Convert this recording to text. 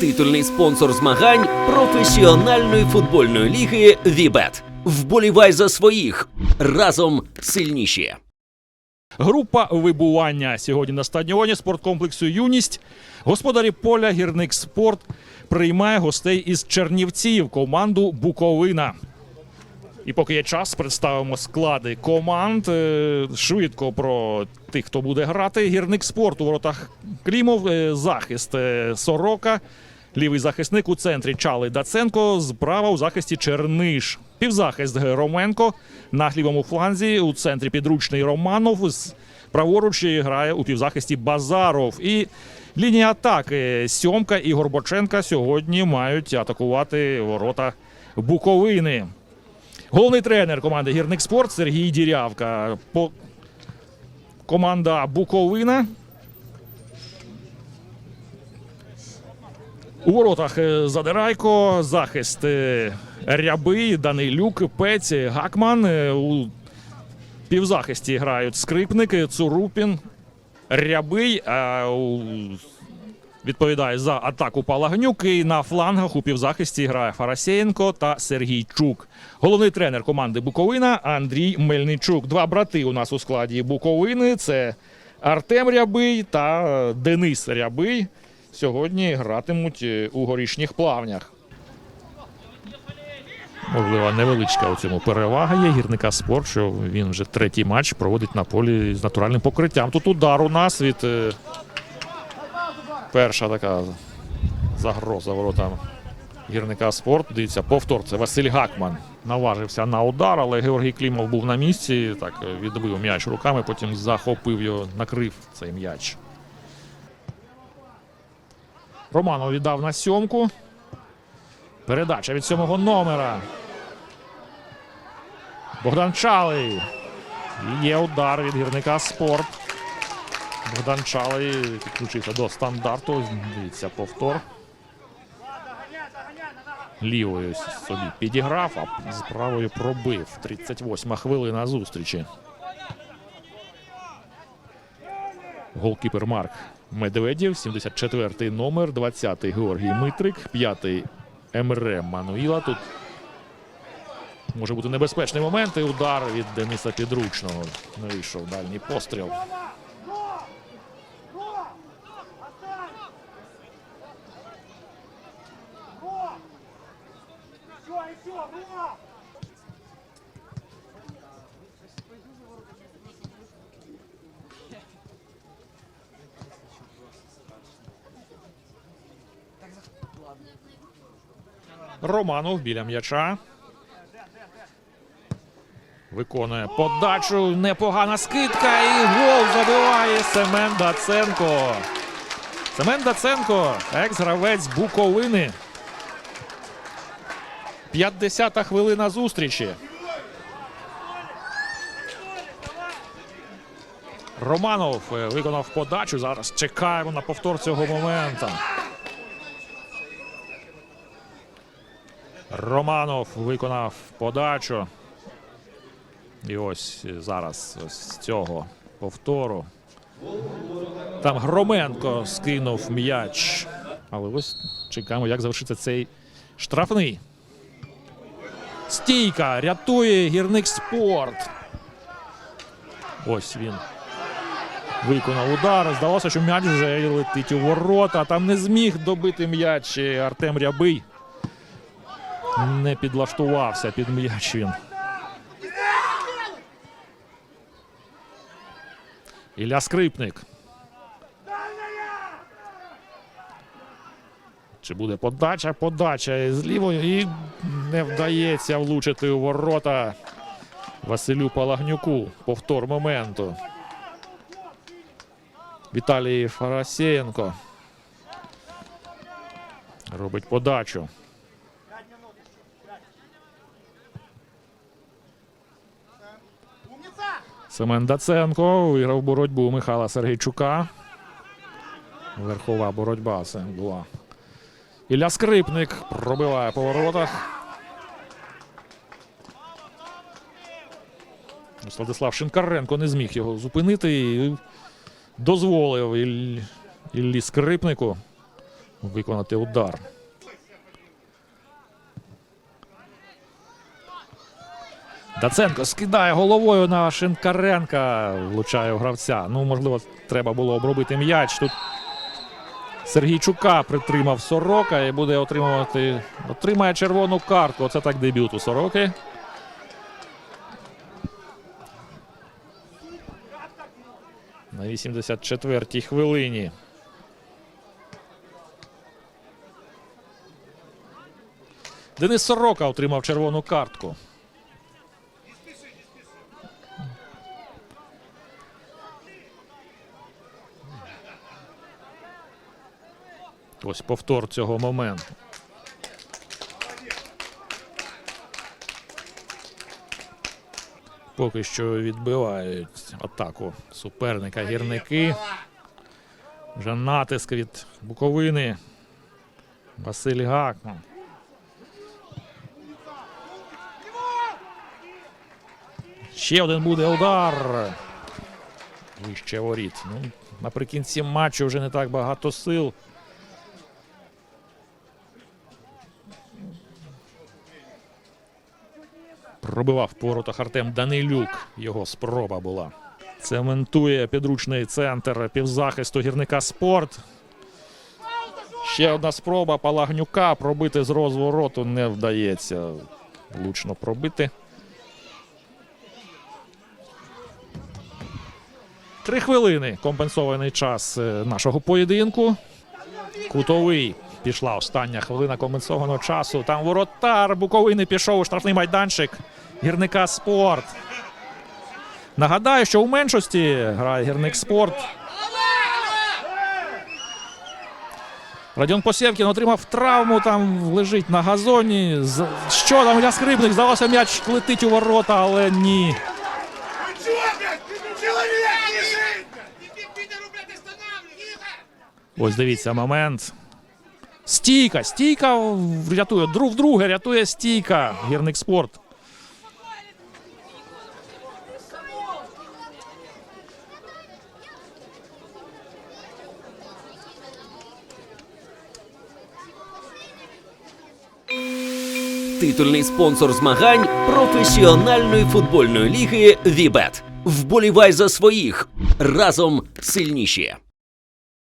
титульний спонсор змагань професіональної футбольної ліги Вібет. Вболівай за своїх разом сильніші. Група вибування сьогодні на стадіоні спорткомплексу Юність. Господарі поля гірник спорт приймає гостей із Чернівців, команду Буковина. І поки є час, представимо склади команд. Е, Швидко про тих, хто буде грати. Гірник спорт у воротах Клімов, е, захист е, Сорока. Лівий захисник у центрі Чали Даценко, справа у захисті Черниш. Півзахист Роменко на лівому фланзі у центрі підручний Романов. Праворуч грає у півзахисті Базаров. І лінія атаки Сьомка і Горбоченка сьогодні мають атакувати ворота Буковини. Головний тренер команди Гірник Спорт Сергій Дірявка. По... Команда Буковина. У воротах е, Задирайко, захист е, Рябий, Данилюк, Пець, Гакман. Е, У півзахисті грають Скрипник, Цурупін, Рябий. А у... Відповідає за атаку Палагнюк. І на флангах у півзахисті грає Фарасєєнко та Сергій Чук. Головний тренер команди Буковина Андрій Мельничук. Два брати у нас у складі Буковини. Це Артем Рябий та е, Денис Рябий. Сьогодні гратимуть е, у горішніх плавнях. Можливо, невеличка у цьому перевага є гірника спорт, що він вже третій матч проводить на полі з натуральним покриттям. Тут удар у нас від е, перша така загроза воротам гірника спорт. Дивіться, повтор. Це Василь Гакман. Наважився на удар, але Георгій Клімов був на місці. Так відбив м'яч руками, потім захопив його, накрив цей м'яч. Романов віддав на сьомку. Передача від сьомого номера. Богдан Чалий. І Є удар від гірника спорт. Богдан Чалий підключився до стандарту. Дивіться, повтор. Лівою собі підіграв, а з правою пробив. 38 хвилина зустрічі. Голкіпер Марк Медведєв, 74-й номер, 20-й Георгій Митрик, 5-й МР Мануїла. Тут може бути небезпечний момент. І удар від Дениса Підручного. Не вийшов дальній постріл. Романов біля м'яча. Виконує подачу. Непогана скидка. І гол забиває Семен Даценко. Семен Даценко, екс-гравець Буковини. 50-та хвилина зустрічі. Романов е, виконав подачу. Зараз чекаємо на повтор цього моменту. Романов виконав подачу. І ось зараз з цього повтору. Там Громенко скинув м'яч. Але ось чекаємо, як завершиться цей штрафний. Стійка рятує гірник спорт. Ось він виконав удар. Здалося, що м'яч вже летить у ворота. Там не зміг добити м'яч Артем Рябий. Не підлаштувався під м'яч він. Ілля Скрипник. Чи буде подача? Подача з лівої і не вдається влучити у ворота Василю Палагнюку. Повтор моменту. Віталій Фарасєєнко. Робить подачу. Семен Даценко виграв боротьбу Михайла Сергійчука. Верхова боротьба це була. Ілля Скрипник пробиває по воротах. Владислав Шинкаренко не зміг його зупинити і дозволив Іллі Скрипнику виконати удар. Даценко скидає головою на Шинкаренка, влучає в гравця. Ну, можливо, треба було обробити м'яч. Тут Сергійчука притримав Сорока і буде отримувати. Отримає червону картку. Оце так дебют у Сороки. На 84-й хвилині. Денис Сорока отримав червону картку. Ось повтор цього моменту. Поки що відбивають атаку суперника гірники. Вже натиск від Буковини. Василь Гакман. Ще один буде удар. Вище воріт. Ну, наприкінці матчу вже не так багато сил. Пробивав по воротах Артем Данилюк. Його спроба була. Цементує підручний центр півзахисту гірника спорт. Ще одна спроба Палагнюка пробити з розвороту не вдається. Влучно пробити. Три хвилини компенсований час е, нашого поєдинку. Кутовий. Пішла остання хвилина компенсованого часу. Там воротар Буковини пішов у штрафний майданчик. Гірника спорт. Нагадаю, що у меншості грає гірник спорт. Радіон Посєвкін отримав травму, там лежить на газоні. Що там Ілля Скрипник? Здалося, м'яч летить у ворота, але ні. Ось дивіться момент. Стійка, стійка рятує. Друг друге рятує стійка. Гірник спорт. Титульний спонсор змагань професіональної футбольної ліги Вібет. Вболівай за своїх разом сильніші.